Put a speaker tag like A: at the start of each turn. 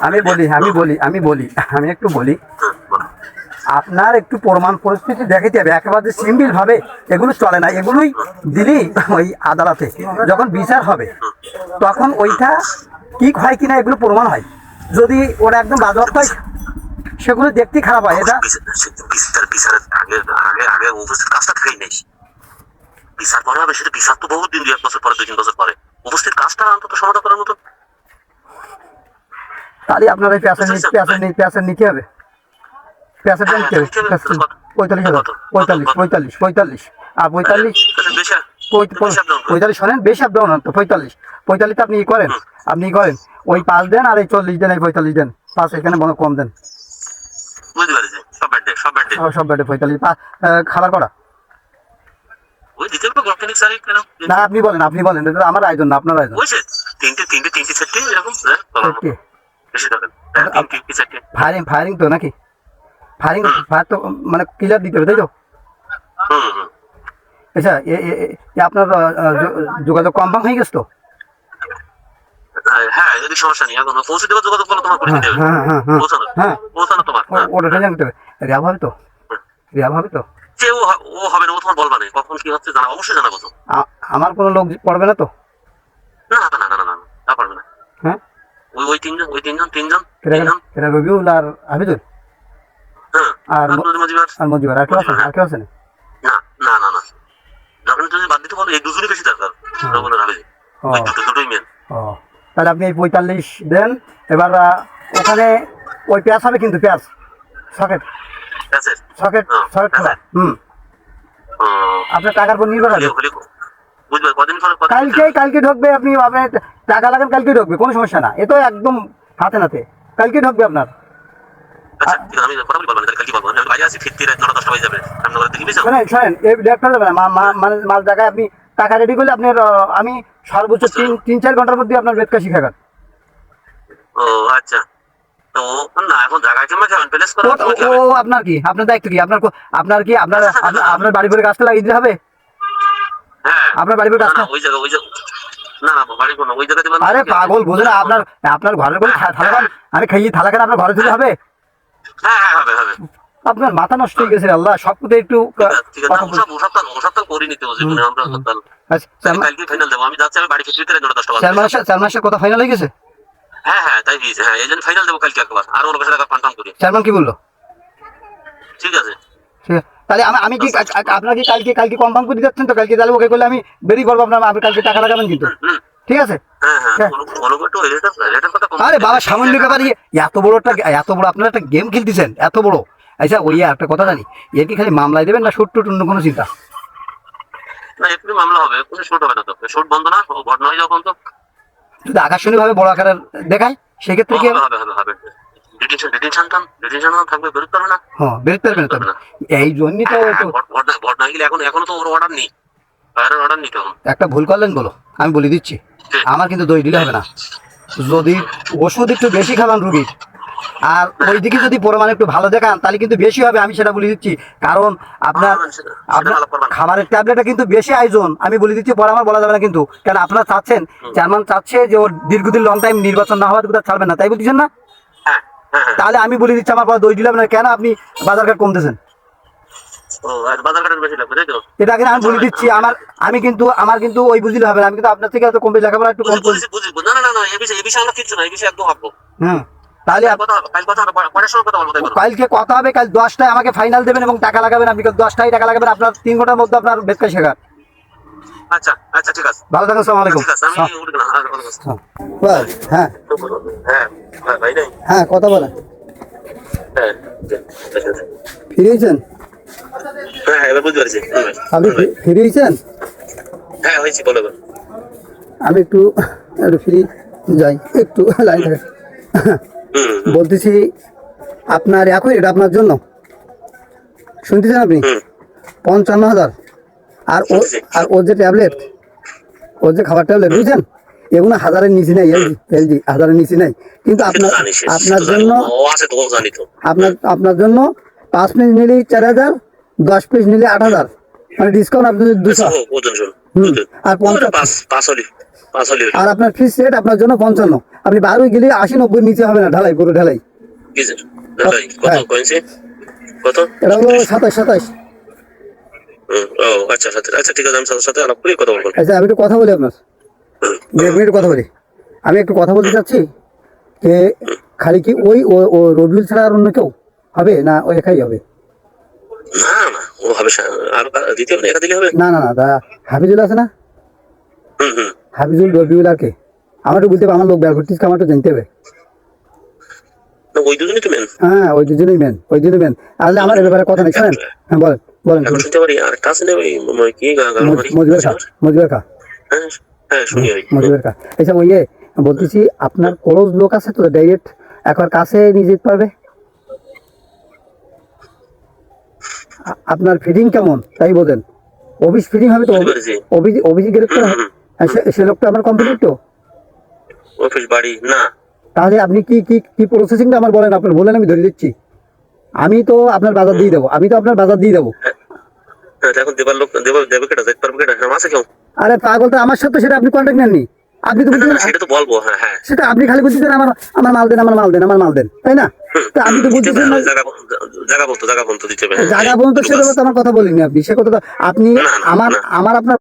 A: আমি বলি আমি বলি আমি বলি আমি একটু বলি। আপনার একটু প্রমাণ পরিস্থিতি দেখাতে হবে একেবারে সিম্পল ভাবে এগুলো চলে না এগুলোই দিলি ওই আদালতে। যখন বিচার হবে তখন ওইটা ঠিক হয় কিনা এগুলো প্রমাণ হয়। যদি ওরা একদম বাজবাব হয় সেগুলো দেখতে খারাপ হয়। এটা
B: বিচার- বিচার বিচারের আগে আগে আগে উপস্থিত কাজটা থেকেই নেই। বিচার পরে হবে সেটা বিচার তো বহুত দিন দুই এক বছর পরে দুই তিন বছর পরে। উপস্থিত কাজটা অন্তত সমাধান করার মতো।
A: তাহলে আপনার এই পেঁয়াজের নিতে পেঁয়াজের নিতে নিতে হবে? পেঁয়াজের দাম নিতে হবে? পঁয়তাল্লিশ হাজার। পঁয়তাল্লিশ পঁয়তাল্লিশ পঁয়তাল্লিশ। আর পঁয়তাল্লিশ। পঁয়তাল্লিশ শোনেন বেশি আপ ডাউন তো পঁয়তাল্লিশ। পঁয়তাল্লিশ আপনি ই করেন আপনি করেন। ওই পাঁচ দেন আর এই চল্লিশ দেন এই পঁয়তাল্লিশ দেন। পাঁচ এখানে মনে কম দেন।
B: সব
A: বেডে পঁয়তাল্লিশ। খাবার করা
B: কেন?
A: না আপনি বলেন আপনি বলেন এটা আমার আয়োজন না আপনার আয়োজন
B: সে তিনটে তিনটে তিনটে চারটে এরকম হ্যাঁ, বেশি দেবেন হ্যাঁ, তিনটে চারটে
A: ফায়ারিং ফায়ারিং তো নাকি? ফায়ারিং ফায়ার তো মানে ক্লিয়ার দিতে হবে তাই তো? আচ্ছা আপনার যোগাযোগ কনফার্ম হয়ে গেছে তো?
B: হ্যাঁ, হ্যাঁ যদি সমস্যা নেই এখন পৌঁছে দেবো যোগাযোগ করলে তোমার করে দিতে হবে
A: হ্যাঁ, হ্যাঁ, হ্যাঁ।
B: পৌঁছানো
A: হ্যাঁ।
B: পৌঁছানো তোমার হ্যাঁ।
A: ওটা জানতে হবে। র্যাব হবে তো? র্যাব হবে তো?
B: যে ও ও হবে না ও তোমার বলবা না। কখন কি হচ্ছে জানা অবশ্যই জানাব তো
A: আমার কোনো লোক পড়বে না তো?
B: না না না না না না পারবে না।
A: হ্যাঁ?
B: ওই ওই তিনজন ওই তিনজন তিনজন তিনজন।
A: এটা রবিউল আর
B: হ্যাঁ
A: আর
B: মজিবার
A: আর মজিবার আর কেউ আছে? আর কেউ আছে না?
B: না না না যখন যদি বাদ দিতে বলো এই দুজনই বেশি দরকার
A: ও।
B: ওই দুটো দুটোই মেন
A: তাহলে আপনি পঁয়তাল্লিশ দেন। এবার ওখানে ওই পেঁয়াজ হবে কিন্তু পেঁয়াজ সকেট। সকেট সকেট খোলা। হুম। আপনার টাকার উপর নির্ভর আছে।
B: হলি কদিন পরে
A: কালকে কালকে ঢুকবে আপনি আপনার টাকা লাগান কালকে ঢুকবে কোনো সমস্যা না। এ তো একদম হাতে নাতে। কালকে ঢুকবে আপনার। মাল জায়গায় আপনি টাকা রেডি করলে আপনার আমি সর্বোচ্চ তিন চার ঘণ্টার মধ্যে আপনার বেতকা শিখে গেল
B: ও আচ্ছা। তো না এখন জায়গায় কেমন খাবেন প্লেস করে
A: ও ও আপনার কি? আপনার দায়িত্ব কি? আপনার আপনার কি? আপনার আপনার- আপনার বাড়ি করে গাছটা লাগিয়ে দিতে হবে?
B: হ্যাঁ।
A: আপনার বাড়ি করে গাছটা?
B: ওই জায়গা ওই জায়গা। না না বাড়ি কোনো ওই জায়গাতে বানানো
A: আরে পাগল বোঝে না আপনার আপনার ঘরের করে থালা খান আরে খাইয়ে থালা আপনার ঘরে হবে?
B: হ্যাঁ হ্যাঁ হবে
A: আপনার মাথা নষ্ট হয়ে গেছে আল্লাহ সব কিছু একটু
B: সকাল
A: আচ্ছা, সাথে কথা ফাইনাল হয়ে গেছে?
B: হ্যাঁ হ্যাঁ তাই হয়েছে হ্যাঁ এই জন্য ফাইনাল দেবো কালকে একবার। আর কনফার্ম করি।
A: চেয়ারম্যান কি বলল?
B: ঠিক আছে।
A: তাহলে আমি আমি কি আপনার কি কালকে কালকে কনফার্ম করে যাচ্ছেন তো? কালকে তাহলে ওকে করলে আমি বেরিয়ে পড়ব আপনার আপনি কালকে টাকা লাগাবেন কিন্তু। ঠিক আছে?
B: হ্যাঁ হ্যাঁ
A: হ্যাঁ।
B: একটু
A: আরে বাবা সামান্য ব্যাপার ইয়ে, এত বড় একটা এত বড় আপনারা একটা গেম খেলতেছেন এত বড়। আচ্ছা ওই একটা কথা জানি। এর কি খালি মামলায় দেবেন না শুট টুট অন্য কোনো চিন্তা?
B: না এক্ষুনি মামলা হবে কোনো শুট হবে না তো। শুট বন্ধ না ঘটনা হয়ে যখন তো
A: যদি আকর্ষণীয় ভাবে বড় আকারের দেখায় সেক্ষেত্রে কি
B: হবে
A: হবে? হ্যাঁ এই জন্যই তো
B: ঘটনা গেলে এখন এখনও তো ওর অর্ডার নেই। অর্ডার নিতে হবে।
A: একটা ভুল করলেন বলো আমি বলে দিচ্ছি। আমার কিন্তু দই দিলে হবে না। যদি ওষুধ একটু বেশি খাওয়ান রুগীর আর ওইদিকে যদি পরিমাণ একটু ভালো দেখান তাহলে কিন্তু বেশি হবে আমি সেটা বলে দিচ্ছি। কারণ আপনার আপনার খাবারের ট্যাবলেটটা কিন্তু বেশি আয়োজন আমি বলে দিচ্ছি পরে আমার বলা যাবে না কিন্তু। কেন আপনারা চাচ্ছেন চেয়ারম্যান চাচ্ছে যে ওর দীর্ঘদিন লং টাইম নির্বাচন না হওয়ার কথা ছাড়বেন না তাই বলতেছেন না?
B: হ্যাঁ হ্যাঁ হ্যাঁ।
A: তাহলে আমি বলে দিচ্ছি আমার পরে দই দিলাম না কেন আপনি বাজার ঘাট কমতেছেন? এটা কিন্তু আমি বলে দিচ্ছি আমার আমি কিন্তু আমার কিন্তু ওই বুঝলে হবে না আমি কিন্তু আপনার থেকে এত কম বেশি লেখাপড়া একটু কম
B: না না না এই বিষয়ে এই বিষয়ে আমরা কিচ্ছু না এই বিষয়ে একদম
A: হুম তাহলে কালকে কথা হবে কাল দশটায় আমাকে ফাইনাল দেবেন এবং টাকা লাগাবেন আপনি দশটায় টাকা লাগাবেন আপনার তিন ঘণ্টার মধ্যে আপনার বেতকা শেখা
B: আচ্ছা আচ্ছা ঠিক আছে।
A: ভালো থাকুন সালাম আলাইকুম।
B: আমি হ্যাঁ,
A: কথা বলেন।
B: হ্যাঁ।
A: ফিরিয়েছেন
B: হ্যাঁ হ্যাঁ এবার বুঝতে পারছি
A: আপনি ফিরিয়েছেন
B: হ্যাঁ হয়েছি বলো
A: আমি একটু একটু ফিরি যাই একটু লাইন থাকে বলতেছি আপনার একই এটা আপনার জন্য? শুনতেছেন আপনি? পঞ্চান্ন হাজার। আর ও আর ওর যে ট্যাবলেট ওর যে খাবার ট্যাবলেট বুঝছেন? এগুলো হাজারের নিচে নাই এলজি এলজি হাজারের নিচে নাই। কিন্তু আপনার আপনার জন্য আপনার আপনার জন্য পাঁচ পিস নিলে চার হাজার দশ পিস নিলে আট হাজার। মানে ডিসকাউন্ট আপনাদের দুশো আর পঞ্চাশ- আর আপনার ফিস রেট আপনার জন্য পঞ্চান্ন। আপনি বারো গেলে আশি নব্বই নিচে হবে না ঢালাই পুরো ঢালাই।
B: কত
A: হ্যাঁ। এটা হলো সাতাশ সাতাশ।
B: ও আচ্ছা আচ্ছা ঠিক আছে আমি সাথে সাথে আলাপ করি কথা বলব।
A: আচ্ছা আমি একটু কথা বলি আপনার। এক মিনিট কথা বলি। আমি একটু কথা বলতে চাচ্ছি যে খালি কি ওই ও- রবিউল ছাড়া আর অন্য কেউ হবে না ও একাই হবে?
B: না না ও হবে আর কা- দ্বিতীয় একা দিলে হবে?
A: না না না হাফিজুল আছে না?
B: হুম হুম।
A: হাফিজুল রবিউল আর কে আমার একটু বলতে হবে আমার লোক বের করতেছে আমার একটু জানতে হবে।
B: ওই দুজনই তো মেন
A: হ্যাঁ ওই দুজনেই মেন ওই দুজনেই মেন আসলে আমার ব্যাপারে কথা নেই শোনেন। হ্যাঁ বলেন বলেন
B: শুনতে পারি আর ওই কি হ্যাঁ হ্যাঁ শুনি
A: আচ্ছা বলতেছি আপনার ক্লোজ লোক আছে তো ডাইরেক্ট একবার কাছে নিয়ে যেতে পারবে? আপনার ফিডিং কেমন? তাই বোঝেন অফিস ফিডিং হবে তো। অভিজি অভিজি গ্রেপ্তার। হ্যাঁ, সে- সে লোকটা আমার তো?
B: অফিস বাড়ি না।
A: তাহলে আপনি কি কি কি প্রসেসিংটা আমার বলেন আপনার বলেন আমি ধরে দিচ্ছি আমি তো আপনার বাজার দিয়ে দেবো আমি তো আপনার বাজার দিয়ে দেবো।
B: হ্যাঁ, এখন দেবার লোক দেব দেবে কেটা যেতে পারবে কেটা আছে কেউ?
A: আরে পাগল তো আমার সাথে সেটা আপনি কন্ট্যাক্ট নেননি। আপনি তো
B: সেটা তো বলব হ্যাঁ হ্যাঁ।
A: সেটা আপনি খালি বলতেছেন আমার আমার মাল দেন আমার মাল দেন আমার মাল দেন তাই না? তো আপনি তো
B: দিতে
A: বলতেছেন
B: হবে,
A: না-
B: জায়গা জায়গা বলতো জায়গা বলতো দিতে হবে হ্যাঁ,
A: জায়গা
B: হ্যাঁ,
A: পর্যন্ত সে
B: বাস।
A: ব্যাপারে তো আমার কথা বলিনি আপনি সে কথা আপনি আমার আমার আপনার